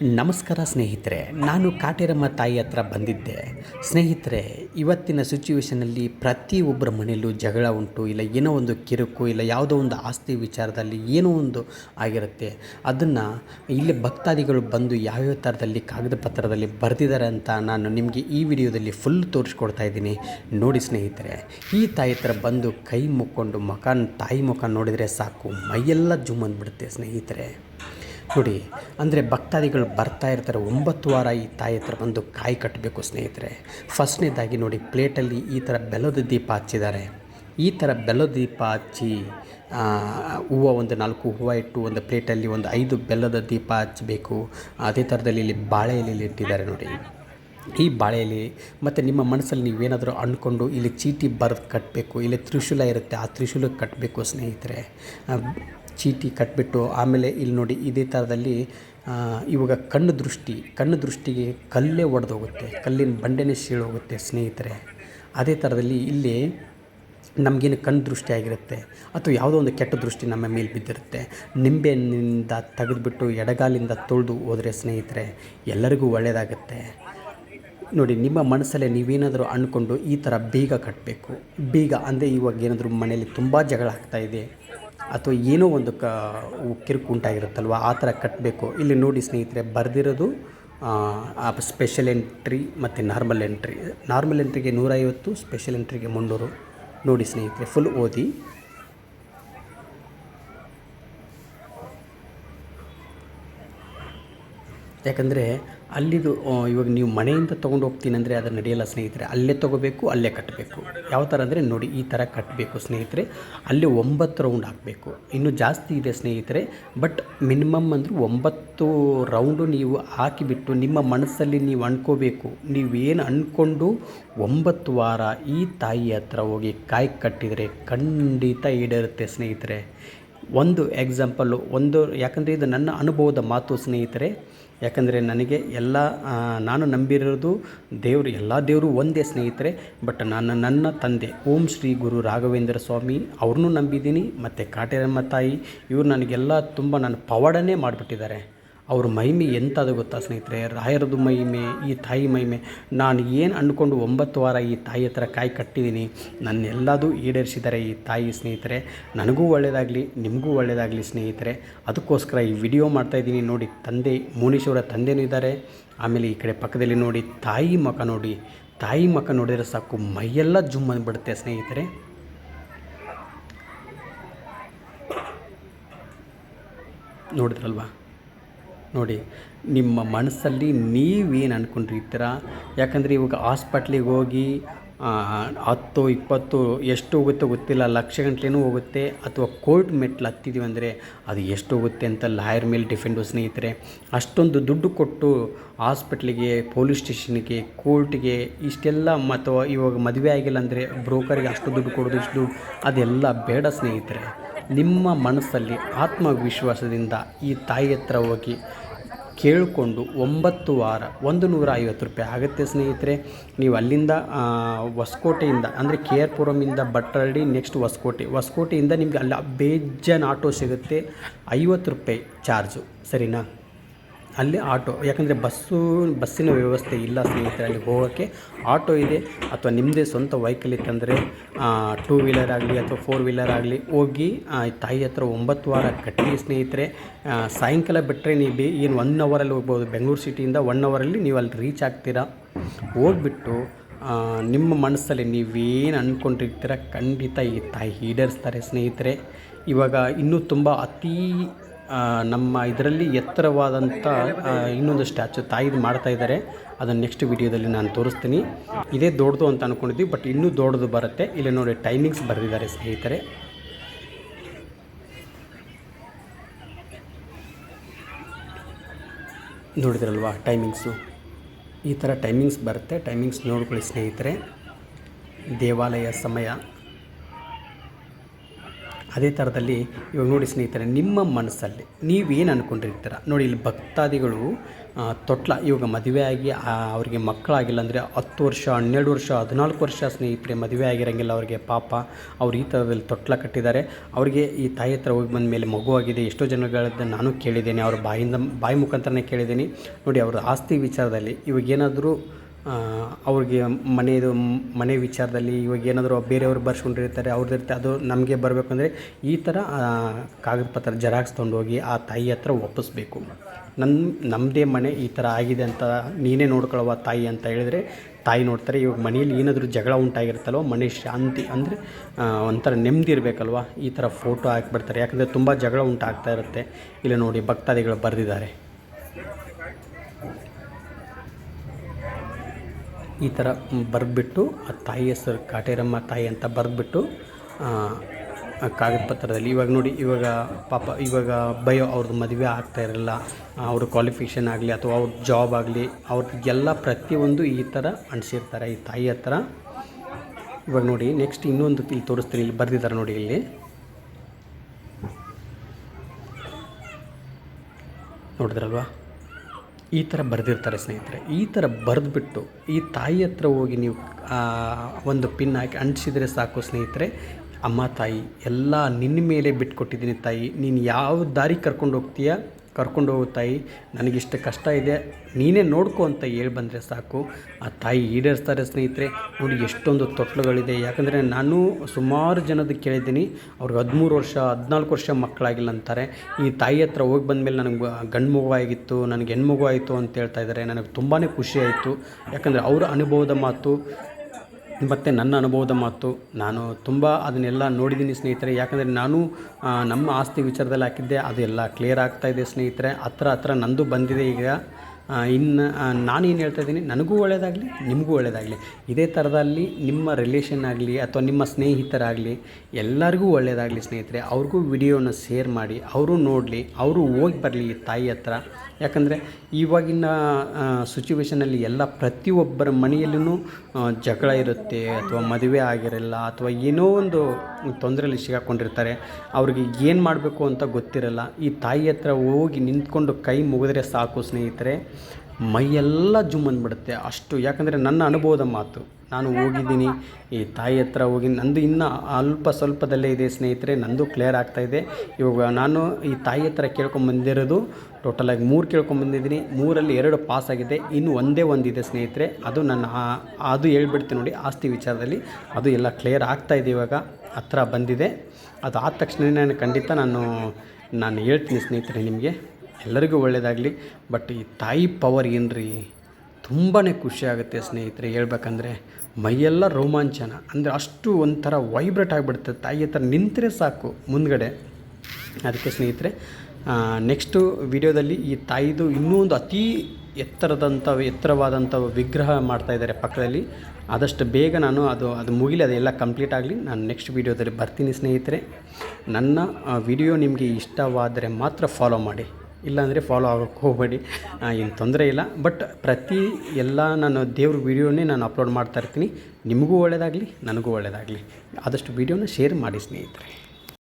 ನಮಸ್ಕಾರ ಸ್ನೇಹಿತರೆ, ನಾನು ಕಾಟೇರಮ್ಮ ತಾಯಿ ಹತ್ರ ಬಂದಿದ್ದೆ. ಸ್ನೇಹಿತರೆ, ಇವತ್ತಿನ ಸಿಚುವೇಷನಲ್ಲಿ ಪ್ರತಿಯೊಬ್ಬರ ಮನೆಯಲ್ಲೂ ಜಗಳ ಉಂಟು, ಇಲ್ಲ ಏನೋ ಒಂದು ಕಿರುಕು, ಇಲ್ಲ ಯಾವುದೋ ಒಂದು ಆಸ್ತಿ ವಿಚಾರದಲ್ಲಿ ಏನೋ ಒಂದು ಆಗಿರುತ್ತೆ. ಅದನ್ನು ಇಲ್ಲಿ ಭಕ್ತಾದಿಗಳು ಬಂದು ಯಾವ್ಯಾವ ಥರದಲ್ಲಿ ಕಾಗದ ಪತ್ರದಲ್ಲಿ ಬರೆದಿದ್ದಾರೆ ಅಂತ ನಾನು ನಿಮಗೆ ಈ ವಿಡಿಯೋದಲ್ಲಿ ಫುಲ್ ತೋರಿಸ್ಕೊಡ್ತಾ ಇದ್ದೀನಿ. ನೋಡಿ ಸ್ನೇಹಿತರೆ, ಈ ತಾಯಿ ಹತ್ರ ಬಂದು ಕೈ ಮುಕ್ಕೊಂಡು ಮುಖ ತಾಯಿ ಮುಖ ನೋಡಿದರೆ ಸಾಕು, ಮೈಯೆಲ್ಲ ಜುಮ್ ಅಂದ್ಬಿಡುತ್ತೆ ಸ್ನೇಹಿತರೆ. ನೋಡಿ ಅಂದರೆ ಭಕ್ತಾದಿಗಳು ಬರ್ತಾ ಇರ್ತಾರೆ. ಒಂಬತ್ತು ವಾರ ಈ ತಾಯಿ ಹತ್ರ ಬಂದು ಕಾಯಿ ಕಟ್ಟಬೇಕು ಸ್ನೇಹಿತರೆ. ಫಸ್ಟ್ನೇದಾಗಿ ನೋಡಿ, ಪ್ಲೇಟಲ್ಲಿ ಈ ಥರ ಬೆಲ್ಲದ ದೀಪ ಹಚ್ಚಿದ್ದಾರೆ. ಈ ಥರ ಬೆಲ್ಲದ ದೀಪ ಹಚ್ಚಿ ಹೂವ ಒಂದು ನಾಲ್ಕು ಹೂವು ಇಟ್ಟು ಒಂದು ಪ್ಲೇಟಲ್ಲಿ ಒಂದು ಐದು ಬೆಲ್ಲದ ದೀಪ ಹಚ್ಚಬೇಕು. ಅದೇ ಥರದಲ್ಲಿ ಇಲ್ಲಿ ಬಾಳೆ ಎಲೆಯಲ್ಲಿ ಇಟ್ಟಿದ್ದಾರೆ ನೋಡಿ. ಈ ಬಾಳೆಯಲ್ಲಿ ಮತ್ತು ನಿಮ್ಮ ಮನಸ್ಸಲ್ಲಿ ನೀವೇನಾದರೂ ಅಂದ್ಕೊಂಡು ಇಲ್ಲಿ ಚೀಟಿ ಬರೆದು ಕಟ್ಟಬೇಕು ಇಲ್ಲಿ ತ್ರಿಶೂಲ ಇರುತ್ತೆ, ಆ ತ್ರಿಶೂಲಕ್ಕೆ ಕಟ್ಟಬೇಕು ಸ್ನೇಹಿತರೆ. ಚೀಟಿ ಕಟ್ಬಿಟ್ಟು ಆಮೇಲೆ ಇಲ್ಲಿ ನೋಡಿ ಇದೇ ಥರದಲ್ಲಿ ಇವಾಗ ಕಣ್ಣು ದೃಷ್ಟಿ, ಕಣ್ಣು ದೃಷ್ಟಿಗೆ ಕಲ್ಲೇ ಒಡೆದೋಗುತ್ತೆ, ಕಲ್ಲಿನ ಬಂಡೆನೇ ಸೀಳೋಗುತ್ತೆ ಸ್ನೇಹಿತರೆ. ಅದೇ ಥರದಲ್ಲಿ ಇಲ್ಲಿ ನಮಗೇನು ಕಣ್ಣು ದೃಷ್ಟಿ ಆಗಿರುತ್ತೆ, ಅಥವಾ ಯಾವುದೋ ಒಂದು ಕೆಟ್ಟ ದೃಷ್ಟಿ ನಮ್ಮ ಮೇಲೆ ಬಿದ್ದಿರುತ್ತೆ. ನಿಂಬೆಯಿಂದ ತೆಗೆದುಬಿಟ್ಟು ಎಡಗಾಲಿಂದ ತೊಳೆದು ಹೋದರೆ ಸ್ನೇಹಿತರೆ, ಎಲ್ಲರಿಗೂ ಒಳ್ಳೆಯದಾಗುತ್ತೆ ನೋಡಿ, ನಿಮ್ಮ ಮನಸ್ಸಲ್ಲೇ ನೀವೇನಾದರೂ ಅಂದ್ಕೊಂಡು ಈ ಥರ ಬೀಗ ಕಟ್ಟಬೇಕು ಬೀಗ ಅಂದರೆ ಇವಾಗ ಏನಾದರೂ ಮನೆಯಲ್ಲಿ ತುಂಬ ಜಗಳ ಆಗ್ತಾ ಇದೆ. ಅಥವಾ ಏನೋ ಒಂದು ಕ ಕಿರುಕು ಉಂಟಾಗಿರುತ್ತಲ್ವ, ಆ ಥರ ಕಟ್ಟಬೇಕು ಇಲ್ಲಿ ನೋಡಿ ಸ್ನೇಹಿತರೆ, ಬರೆದಿರೋದು, ಆ ಸ್ಪೆಷಲ್ ಎಂಟ್ರಿ ಮತ್ತು ನಾರ್ಮಲ್ ಎಂಟ್ರಿ ನಾರ್ಮಲ್ ಎಂಟ್ರಿಗೆ ನೂರೈವತ್ತು ಸ್ಪೆಷಲ್ ಎಂಟ್ರಿಗೆ ಮುನ್ನೂರು. ನೋಡಿ ಸ್ನೇಹಿತರೆ ಫುಲ್ ಓದಿ. ಯಾಕಂದರೆ ಅಲ್ಲಿದು ಇವಾಗ ನೀವು ಮನೆಯಿಂದ ತೊಗೊಂಡು ಹೋಗ್ತೀನಿ ಅಂದರೆ ಅದು ನಡೆಯಲ್ಲ ಸ್ನೇಹಿತರೆ, ಅಲ್ಲೇ ತೊಗೋಬೇಕು, ಅಲ್ಲೇ ಕಟ್ಟಬೇಕು ಯಾವ ಥರ ಅಂದರೆ ನೋಡಿ, ಈ ಥರ ಕಟ್ಟಬೇಕು ಸ್ನೇಹಿತರೆ. ಅಲ್ಲೇ ಒಂಬತ್ತು ರೌಂಡ್ ಹಾಕಬೇಕು. ಇನ್ನೂ ಜಾಸ್ತಿ ಇದೆ ಸ್ನೇಹಿತರೆ ಬಟ್ ಮಿನಿಮಮ್ ಅಂದರೂ ಒಂಬತ್ತು ರೌಂಡು ನೀವು ಹಾಕಿಬಿಟ್ಟು ನಿಮ್ಮ ಮನಸ್ಸಲ್ಲಿ ನೀವು ಅಂದ್ಕೋಬೇಕು ನೀವೇನು ಅಂದ್ಕೊಂಡು ಒಂಬತ್ತು ವಾರ ಈ ತಾಯಿ ಹತ್ರ ಹೋಗಿ ಕಾಯಿ ಕಟ್ಟಿದರೆ ಖಂಡಿತ ಈಡೇರುತ್ತೆ ಸ್ನೇಹಿತರೆ. ಒಂದು ಎಕ್ಸಾಂಪಲ್ಲು ಒಂದು, ಯಾಕಂದರೆ ಇದು ನನ್ನ ಅನುಭವದ ಮಾತು ಸ್ನೇಹಿತರೆ. ಯಾಕಂದರೆ ನನಗೆ ಎಲ್ಲ ನಾನು ನಂಬಿರೋದು ದೇವರು, ಎಲ್ಲ ದೇವರು ಒಂದೇ ಸ್ನೇಹಿತರೆ. ಬಟ್ ನಾನು ನನ್ನ ತಂದೆ, ಓಂ ಶ್ರೀ ಗುರು ರಾಘವೇಂದ್ರ ಸ್ವಾಮಿ, ಅವ್ರನ್ನೂ ನಂಬಿದ್ದೀನಿ. ಮತ್ತು ಕಾಟೇರಮ್ಮ ತಾಯಿ, ಇವರು ನನಗೆಲ್ಲ ತುಂಬ ನನ್ನ ಪವಾಡನೇ ಮಾಡಿಬಿಟ್ಟಿದ್ದಾರೆ. ಅವ್ರ ಮಹಿಮೆ ಎಂಥದ್ದು ಗೊತ್ತಾ ಸ್ನೇಹಿತರೆ? ರಾಯರದು ಮಹಿಮೆ, ಈ ತಾಯಿ ಮಹಿಮೆ. ನಾನು ಏನು ಅಂದ್ಕೊಂಡು ಒಂಬತ್ತು ವಾರ ಈ ತಾಯಿ ಹತ್ರ ಕಾಯಿ ಕಟ್ಟಿದ್ದೀನಿ ನನ್ನೆಲ್ಲದೂ ಈಡೇರಿಸಿದ್ದಾರೆ ಈ ತಾಯಿ ಸ್ನೇಹಿತರೆ. ನನಗೂ ಒಳ್ಳೆಯದಾಗಲಿ ನಿಮಗೂ ಒಳ್ಳೆಯದಾಗಲಿ ಸ್ನೇಹಿತರೆ. ಅದಕ್ಕೋಸ್ಕರ ಈ ವಿಡಿಯೋ ಮಾಡ್ತಾಯಿದ್ದೀನಿ ನೋಡಿ, ತಂದೆ ಮುನೀಶ್ವರ ತಂದೆನೂ ಇದ್ದಾರೆ. ಆಮೇಲೆ ಈ ಕಡೆ ಪಕ್ಕದಲ್ಲಿ ನೋಡಿ, ತಾಯಿ ಮಖ ನೋಡಿ. ತಾಯಿ ಮಖ ನೋಡಿದರೆ ಸಾಕು, ಮೈಯೆಲ್ಲ ಜುಮ್ ಅಂದ್ಬಿಡುತ್ತೆ ಸ್ನೇಹಿತರೆ. ನೋಡಿದ್ರಲ್ವಾ? ನೋಡಿ, ನಿಮ್ಮ ಮನಸ್ಸಲ್ಲಿ ನೀವೇನು ಅಂದ್ಕೊಂಡಿರ್ತೀರ ಯಾಕಂದರೆ ಇವಾಗ ಹಾಸ್ಪಿಟ್ಲಿಗೆ ಹೋಗಿ ಹತ್ತು, ಇಪ್ಪತ್ತು, ಎಷ್ಟು ಹೋಗುತ್ತೋ ಗೊತ್ತಿಲ್ಲ, ಲಕ್ಷ ಗಂಟ್ಲೆನೂ ಹೋಗುತ್ತೆ, ಅಥವಾ ಕೋರ್ಟ್ ಮೆಟ್ಲು ಹತ್ತಿದ್ದೀವಿ ಅಂದರೆ ಅದು ಎಷ್ಟು ಹೋಗುತ್ತೆ ಅಂತ ಲಾಯರ್ ಮೇಲೆ ಡಿಫೆಂಡು ಸ್ನೇಹಿತರೆ, ಅಷ್ಟೊಂದು ದುಡ್ಡು ಕೊಟ್ಟು ಹಾಸ್ಪಿಟ್ಲಿಗೆ ಪೊಲೀಸ್ ಸ್ಟೇಷನ್ಗೆ ಕೋರ್ಟ್ಗೆ, ಇಷ್ಟೆಲ್ಲ ಅಥವಾ ಇವಾಗ ಮದುವೆ ಆಗಿಲ್ಲ ಅಂದರೆ ಬ್ರೋಕರಿಗೆ ಅಷ್ಟು ದುಡ್ಡು ಕೊಡೋದು ಇಷ್ಟು ಅದೆಲ್ಲ ಬೇಡ ಸ್ನೇಹಿತರೆ. ನಿಮ್ಮ ಮನಸ್ಸಲ್ಲಿ ಆತ್ಮವಿಶ್ವಾಸದಿಂದ ಈ ತಾಯಿ ಹತ್ರ ಹೋಗಿ ಕೇಳಿಕೊಂಡು ಒಂಬತ್ತು ವಾರ, ಒಂದು ನೂರ ಐವತ್ತು ರೂಪಾಯಿ ಆಗುತ್ತೆ ಸ್ನೇಹಿತರೆ. ನೀವು ಅಲ್ಲಿಂದ ಹೊಸ್ಕೋಟೆಯಿಂದ, ಅಂದರೆ ಕೆ ಆರ್ ಪುರಮಿಂದ ಬಟ್ಟರಡಿ ನೆಕ್ಸ್ಟ್ ಹೊಸಕೋಟೆ. ಹೊಸಕೋಟೆಯಿಂದ ನಿಮಗೆ ಅಲ್ಲಿ ಬೇಜಾನ್ ಆಟೋ ಸಿಗುತ್ತೆ, ಐವತ್ತು ರೂಪಾಯಿ ಚಾರ್ಜು. ಸರಿನಾ? ಅಲ್ಲಿ ಆಟೋ, ಯಾಕಂದರೆ ಬಸ್ಸು, ಬಸ್ಸಿನ ವ್ಯವಸ್ಥೆ ಇಲ್ಲ ಸ್ನೇಹಿತರೆ ಅಲ್ಲಿ ಹೋಗೋಕ್ಕೆ. ಆಟೋ ಇದೆ, ಅಥವಾ ನಿಮ್ಮದೇ ಸ್ವಂತ ವೆಹಿಕಲ್ ಇತ್ತಂದರೆ ಟೂ ವೀಲರ್ ಆಗಲಿ ಅಥವಾ ಫೋರ್ ವೀಲರ್ ಆಗಲಿ, ಹೋಗಿ ತಾಯಿ ಹತ್ರ ಒಂಬತ್ತು ವಾರ ಕಟ್ಟಿ ಸ್ನೇಹಿತರೆ ಸಾಯಂಕಾಲ ಬಿಟ್ಟರೆ ನೀವು ಏನು ಒನ್ ಅವರಲ್ಲಿ ಹೋಗ್ಬೋದು. ಬೆಂಗಳೂರು ಸಿಟಿಯಿಂದ ಒನ್ ಅವರಲ್ಲಿ ನೀವು ಅಲ್ಲಿ ರೀಚ್ ಆಗ್ತೀರಾ? ಹೋಗ್ಬಿಟ್ಟು ನಿಮ್ಮ ಮನಸ್ಸಲ್ಲಿ ನೀವೇನು ಅಂದ್ಕೊಂಡಿರ್ತೀರ ಖಂಡಿತ ಈ ತಾಯಿ ಈಡೇರಿಸ್ತಾರೆ ಸ್ನೇಹಿತರೆ. ಇವಾಗ ಇನ್ನೂ ತುಂಬ ಅತೀ ನಮ್ಮ ಇದರಲ್ಲಿ ಎತ್ತರವಾದಂಥ ಇನ್ನೊಂದು ಸ್ಟ್ಯಾಚು ತಾಯಿದು ಮಾಡ್ತಾ ಇದ್ದಾರೆ. ಅದನ್ನು ನೆಕ್ಸ್ಟ್ ವಿಡಿಯೋದಲ್ಲಿ ನಾನು ತೋರಿಸ್ತೀನಿ. ಇದೇ ದೊಡ್ಡದು ಅಂತ ಅಂದ್ಕೊಂಡಿದ್ವಿ ಬಟ್ ಇನ್ನೂ ದೊಡ್ಡದು ಬರುತ್ತೆ. ಇಲ್ಲಿ ನೋಡಿ ಟೈಮಿಂಗ್ಸ್ ಬರೆದಿದ್ದಾರೆ ಸ್ನೇಹಿತರೆ. ನೋಡಿದ್ರಲ್ವಾ ಟೈಮಿಂಗ್ಸು ಈ ಥರ ಟೈಮಿಂಗ್ಸ್ ಬರುತ್ತೆ. ಟೈಮಿಂಗ್ಸ್ ನೋಡ್ಕೊಳ್ಳಿ ಸ್ನೇಹಿತರೆ. ದೇವಾಲಯ ಸಮಯ. ಅದೇ ಥರದಲ್ಲಿ ಇವಾಗ ನೋಡಿ ಸ್ನೇಹಿತರೆ, ನಿಮ್ಮ ಮನಸ್ಸಲ್ಲಿ ನೀವೇನು ಅಂದ್ಕೊಂಡಿರ್ತೀರ ನೋಡಿ ಇಲ್ಲಿ ಭಕ್ತಾದಿಗಳು ತೊಟ್ಲ, ಇವಾಗ ಮದುವೆ ಆಗಿ ಅವರಿಗೆ ಮಕ್ಕಳಾಗಿಲ್ಲ ಅಂದರೆ ಹತ್ತು ವರ್ಷ, ಹನ್ನೆರಡು ವರ್ಷ, ಹದಿನಾಲ್ಕು ವರ್ಷ ಸ್ನೇಹಿತರೆ ಮದುವೆ ಆಗಿರೋಂಗಿಲ್ಲ ಅವರಿಗೆ ಪಾಪ. ಅವ್ರು ಈ ಥರದಲ್ಲಿ ತೊಟ್ಲ ಕಟ್ಟಿದ್ದಾರೆ. ಅವರಿಗೆ ಈ ತಾಯಿ ಹತ್ರ ಹೋಗಿ ಬಂದ ಮೇಲೆ ಮಗುವಾಗಿದೆ ಎಷ್ಟೋ ಜನಗಳದ್ದು ನಾನು ಕೇಳಿದ್ದೇನೆ, ಅವ್ರ ಬಾಯಿಂದ, ಬಾಯಿ ಮುಖಾಂತರನೇ ಕೇಳಿದ್ದೀನಿ. ನೋಡಿ ಅವ್ರ ಆಸ್ತಿ ವಿಚಾರದಲ್ಲಿ ಇವಾಗ ಏನಾದರೂ ಅವ್ರಿಗೆ ಮನೆಯದು ಮನೆ ವಿಚಾರದಲ್ಲಿ ಇವಾಗ ಏನಾದರೂ ಬೇರೆಯವರು ಬರ್ಸ್ಕೊಂಡಿರ್ತಾರೆ ಅವ್ರದ್ದು ಅದು ನಮಗೆ ಬರಬೇಕು ಅಂದರೆ ಈ ಥರ ಕಾಗದ ಪತ್ರ, ಜೆರಾಕ್ಸ್ ತೊಗೊಂಡೋಗಿ ಆ ತಾಯಿ ಹತ್ರ ಒಪ್ಪಿಸ್ಬೇಕು. ನನ್ನ ನಮ್ಮದೇ ಮನೆ ಈ ಥರ ಆಗಿದೆ ಅಂತ ನೀನೇ ನೋಡ್ಕೊಳ್ಳುವ ತಾಯಿ ಅಂತ ಹೇಳಿದರೆ, ತಾಯಿ ನೋಡ್ತಾರೆ, ಇವಾಗ ಮನೆಯಲ್ಲಿ ಏನಾದರೂ ಜಗಳ ಉಂಟಾಗಿರುತ್ತಲ್ವ, ಮನೆ ಶಾಂತಿ ಅಂದರೆ ಒಂಥರ ನೆಮ್ಮದಿ ಇರಬೇಕಲ್ವ, ಈ ಥರ ಫೋಟೋ ಹಾಕ್ಬಿಡ್ತಾರೆ. ಯಾಕಂದರೆ ತುಂಬ ಜಗಳ ಉಂಟಾಗ್ತಾ ಇರುತ್ತೆ. ಇಲ್ಲ ನೋಡಿ, ಭಕ್ತಾದಿಗಳು ಬರೆದಿದ್ದಾರೆ. ಈ ಥರ ಬರೆದ್ಬಿಟ್ಟು ಆ ತಾಯಿ ಹೆಸರು ಕಾಟೇರಮ್ಮ ತಾಯಿ ಅಂತ ಬರೆದ್ಬಿಟ್ಟು ಕಾಗದ ಪತ್ರದಲ್ಲಿ. ಇವಾಗ ನೋಡಿ, ಇವಾಗ ಪಾಪ, ಇವಾಗ ಬಯೋ ಅವ್ರದ್ದು ಮದುವೆ ಆಗ್ತಾ ಇರಲ್ಲ. ಅವ್ರ ಕ್ವಾಲಿಫಿಕೇಷನ್ ಆಗಲಿ ಅಥವಾ ಅವ್ರ ಜಾಬ್ ಆಗಲಿ ಅವ್ರದ್ದೆಲ್ಲ ಪ್ರತಿಯೊಂದು ಈ ಥರ ಅಂಟಿಸಿರ್ತಾರೆ ಈ ತಾಯಿ ಹತ್ರ. ಇವಾಗ ನೋಡಿ ನೆಕ್ಸ್ಟ್ ಇನ್ನೊಂದು ಇಲ್ಲಿ ತೋರಿಸ್ತೀನಿ, ಇಲ್ಲಿ ಬರೆದಿದ್ದಾರೆ ನೋಡಿ ಇಲ್ಲಿ. ನೋಡಿದ್ರಲ್ವಾ? ಈ ಥರ ಬರೆದಿರ್ತಾರೆ ಸ್ನೇಹಿತರೆ, ಈ ಥರ ಬರೆದ್ಬಿಟ್ಟು ಈ ತಾಯಿ ಹತ್ರ ಹೋಗಿ ನೀವು ಒಂದು ಪಿನ್ ಹಾಕಿ ಅಂಟಿಸಿದರೆ ಸಾಕು ಸ್ನೇಹಿತರೆ. ಅಮ್ಮ ತಾಯಿ, ಎಲ್ಲ ನಿನ್ನ ಮೇಲೆ ಬಿಟ್ಕೊಟ್ಟಿದ್ದೀನಿ ತಾಯಿ. ನೀನು ಯಾವ ದಾರಿ ಕರ್ಕೊಂಡು ಹೋಗ್ತೀಯ? ಕರ್ಕೊಂಡು ಹೋಗು ತಾಯಿ, ನನಗಿಷ್ಟು ಕಷ್ಟ ಇದೆ, ನೀನೇ ನೋಡ್ಕೊ ಅಂತ ಹೇಳಿ ಬಂದರೆ ಸಾಕು. ಆ ತಾಯಿ ಈಡೇರಿಸ್ತಾರೆ ಸ್ನೇಹಿತರೆ, ನೋಡಿ ಎಷ್ಟೊಂದು ತೊಟ್ಲುಗಳಿದೆ. ಯಾಕಂದರೆ ನಾನು ಸುಮಾರು ಜನದ ಕೇಳಿದ್ದೀನಿ, ಅವ್ರಿಗೆ ಹದಿಮೂರು ವರ್ಷ, ಹದಿನಾಲ್ಕು ವರ್ಷ ಮಕ್ಕಳಾಗಿಲ್ಲ ಅಂತಾರೆ. ಈ ತಾಯಿ ಹತ್ರ ಹೋಗಿ ಬಂದಮೇಲೆ ನನಗೆ ಗಂಡು ಮಗು ಆಗಿತ್ತು ನನಗೆ ಹೆಣ್ಮಗು ಆಯಿತು ಅಂತ ಹೇಳ್ತಾ ಇದ್ದಾರೆ. ನನಗೆ ತುಂಬಾ ಖುಷಿ ಆಯಿತು. ಯಾಕಂದರೆ ಅವರ ಅನುಭವದ ಮಾತು ಮತ್ತು ನನ್ನ ಅನುಭವದ ಮಾತು. ನಾನು ತುಂಬ ಅದನ್ನೆಲ್ಲ ನೋಡಿದ್ದೀನಿ ಸ್ನೇಹಿತರೆ. ಯಾಕಂದರೆ ನಾನು ನಮ್ಮ ಆಸ್ತಿ ವಿಚಾರದಲ್ಲಿ ಹಾಕಿದ್ದೆ. ಅದೆಲ್ಲ ಕ್ಲಿಯರ್ ಆಗ್ತಾ ಇದೆ ಸ್ನೇಹಿತರೆ. ಹತ್ರ ಹತ್ರ ನಂದು ಬಂದಿದೆ ಈಗ. ಇನ್ನು ನಾನೇನು ಹೇಳ್ತಾ ಇದ್ದೀನಿ, ನನಗೂ ಒಳ್ಳೆಯದಾಗಲಿ ನಿಮಗೂ ಒಳ್ಳೆಯದಾಗಲಿ ಇದೇ ಥರದಲ್ಲಿ ನಿಮ್ಮ ರಿಲೇಷನ್ ಆಗಲಿ ಅಥವಾ ನಿಮ್ಮ ಸ್ನೇಹಿತರಾಗಲಿ, ಎಲ್ಲರಿಗೂ ಒಳ್ಳೆಯದಾಗಲಿ ಸ್ನೇಹಿತರೆ, ಅವ್ರಿಗೂ ವಿಡಿಯೋನ ಶೇರ್ ಮಾಡಿ, ಅವರು ನೋಡಲಿ, ಅವರು ಹೋಗಿ ಬರಲಿ ತಾಯಿ ಹತ್ರ. ಯಾಕಂದರೆ ಇವಾಗಿನ ಸಿಚುವೇಷನಲ್ಲಿ ಎಲ್ಲ ಪ್ರತಿಯೊಬ್ಬರ ಮನೆಯಲ್ಲೂ ಜಗಳ ಇರುತ್ತೆ, ಅಥವಾ ಮದುವೆ ಆಗಿರಲ್ಲ, ಅಥವಾ ಏನೋ ಒಂದು ತೊಂದರೆಯಲ್ಲಿ ಸಿಗಾಕೊಂಡಿರ್ತಾರೆ. ಅವ್ರಿಗೆ ಏನು ಮಾಡಬೇಕು ಅಂತ ಗೊತ್ತಿರಲ್ಲ. ಈ ತಾಯಿ ಹತ್ರ ಹೋಗಿ ನಿಂತ್ಕೊಂಡು ಕೈ ಮುಗಿದ್ರೆ ಸಾಕು ಸ್ನೇಹಿತರೆ. ಮೈಯೆಲ್ಲ ಜುಮ್ ಅಂದ್ಬಿಡುತ್ತೆ ಅಷ್ಟು. ಯಾಕಂದರೆ ನನ್ನ ಅನುಭವದ ಮಾತು. ನಾನು ಹೋಗಿದ್ದೀನಿ, ಈ ತಾಯಿ ಹತ್ರ ಹೋಗಿ, ನಂದು ಇನ್ನೂ ಅಲ್ಪ ಸ್ವಲ್ಪದಲ್ಲೇ ಇದೆ ಸ್ನೇಹಿತರೆ, ನಂದು ಕ್ಲಿಯರ್ ಆಗ್ತಾಯಿದೆ ಇವಾಗ ನಾನು ಈ ತಾಯಿ ಹತ್ರ ಕೇಳ್ಕೊಂಬಂದಿರೋದು ಟೋಟಲಾಗಿ ಮೂರು ಕೇಳ್ಕೊಂಬಂದಿದ್ದೀನಿ. ಮೂರಲ್ಲಿ ಎರಡು ಪಾಸ್ ಆಗಿದೆ. ಇನ್ನು ಒಂದೇ ಒಂದಿದೆ ಸ್ನೇಹಿತರೆ. ಅದು ನನ್ನ ಅದು ಹೇಳ್ಬಿಡ್ತೀನಿ ನೋಡಿ, ಆಸ್ತಿ ವಿಚಾರದಲ್ಲಿ ಅದು ಎಲ್ಲ ಕ್ಲಿಯರ್ ಆಗ್ತಾಯಿದೆ ಇವಾಗ. ಹತ್ರ ಬಂದಿದೆ. ಅದು ಆದ ತಕ್ಷಣ ನಾನು ಖಂಡಿತ ನಾನು ನಾನು ಹೇಳ್ತೀನಿ ಸ್ನೇಹಿತರೆ ನಿಮಗೆ. ಎಲ್ಲರಿಗೂ ಒಳ್ಳೆಯದಾಗಲಿ ಬಟ್ ಈ ತಾಯಿ ಪವರ್ ಏನ್ರಿ? ತುಂಬಾ ಖುಷಿಯಾಗುತ್ತೆ ಸ್ನೇಹಿತರೆ. ಹೇಳ್ಬೇಕಂದ್ರೆ ಮೈಯೆಲ್ಲ ರೋಮಾಂಚನ. ಅಂದರೆ ಅಷ್ಟು ಒಂಥರ ವೈಬ್ರೇಟ್ ಆಗಿಬಿಡುತ್ತೆ. ತಾಯಿ ಹತ್ರ ನಿಂತರೆ ಸಾಕು ಮುಂದಗಡೆ. ಅದಕ್ಕೆ ಸ್ನೇಹಿತರೆ ನೆಕ್ಸ್ಟು ವಿಡಿಯೋದಲ್ಲಿ ಈ ತಾಯಿದು ಇನ್ನೂ ಒಂದು ಅತಿ ಎತ್ತರದಂಥ, ಎತ್ತರವಾದಂಥ ವಿಗ್ರಹ ಮಾಡ್ತಾ ಇದ್ದಾರೆ ಪಕ್ಕದಲ್ಲಿ. ಆದಷ್ಟು ಬೇಗ ನಾನು ಅದು ಅದು ಮುಗಿಲಿ, ಅದೆಲ್ಲ ಕಂಪ್ಲೀಟ್ ಆಗಲಿ. ನಾನು ನೆಕ್ಸ್ಟ್ ವೀಡಿಯೋದಲ್ಲಿ ಬರ್ತೀನಿ ಸ್ನೇಹಿತರೆ. ನನ್ನ ವಿಡಿಯೋ ನಿಮಗೆ ಇಷ್ಟವಾದರೆ ಮಾತ್ರ ಫಾಲೋ ಮಾಡಿ. ಇಲ್ಲಾಂದರೆ ಫಾಲೋ ಆಗೋಕ್ಕೆ ಹೋಗಬೇಡಿ. ಏನು ತೊಂದರೆ ಇಲ್ಲ. ಬಟ್ ಪ್ರತಿ ಎಲ್ಲ ನಾನು ದೇವ್ರ ವಿಡಿಯೋನೇ ನಾನು ಅಪ್ಲೋಡ್ ಮಾಡ್ತಾ ಇರ್ತೀನಿ. ನಿಮಗೂ ಒಳ್ಳೆಯದಾಗಲಿ ನನಗೂ ಒಳ್ಳೆಯದಾಗಲಿ ಆದಷ್ಟು ವಿಡಿಯೋನ ಶೇರ್ ಮಾಡಿ ಸ್ನೇಹಿತರೆ.